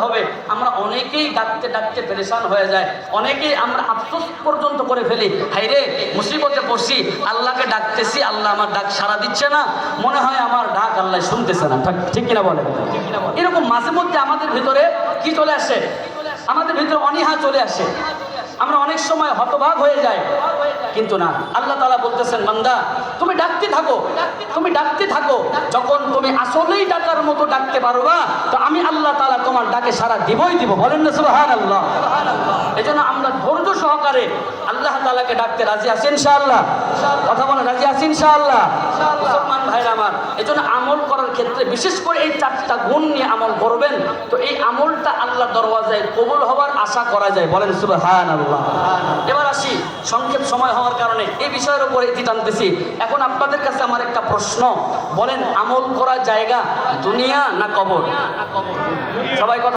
হবে। আমরা অনেকেই ডাকতে ডাকতে পেরেশান হয়ে যায়। অনেকেই আমরা আফসোস পর্যন্ত করে ফেলি। হাই রে মুসিবতে পড়ছি, আল্লাহকে ডাকতেছি, আল্লাহ আমার ডাক সারা দিচ্ছে না। মনে হয় আমার ডাক আল্লাহ শুনতেছে না। ঠিক- কিনা বলে এরকম মাঝে মধ্যে আমাদের ভিতরে কি চলে আসে? আমাদের ভিতরে অনীহা চলে আসে। আমরা অনেক সময় হতভাগ হয়ে যাই। কিন্তু না। আল্লাহ তালা বলতেছেন, বান্দা, তুমি ডাকতে থাকো। তুমি ডাকতে থাকো। যখন তুমি আসলেই ডাকার মতো ডাকতে পারবা, তো আমি আল্লাহ ডাকে সারা দিবই দিব, বলেন না সুবাহান আল্লাহ এই জন্য আমরা ধৈর্য সহকারে আল্লাহ তালাকে ডাকতে রাজি আছি ইনশাআল্লাহ। কথা বলেন, রাজি আছি ইনশাআল্লাহ? মুসলমান ভাইরা আমার এই জন্য আমল করার ক্ষেত্রে বিশেষ করে এই চারটা গুণ নিয়ে আমল করবেন, তো এই আমলটা আল্লাহ দরওয়াজায় কবুল হওয়ার আশা করা যায়, বলেন সুবাহান আল্লাহ এবার আসি, সংক্ষেপ সময় হওয়ার কারণে এই বিষয়ের উপরে ইতি টানতেছি। এখন আপনাদের কাছে আমার একটা প্রশ্ন, বলেন আমল করার জায়গা দুনিয়া না কবর? সবাই কথা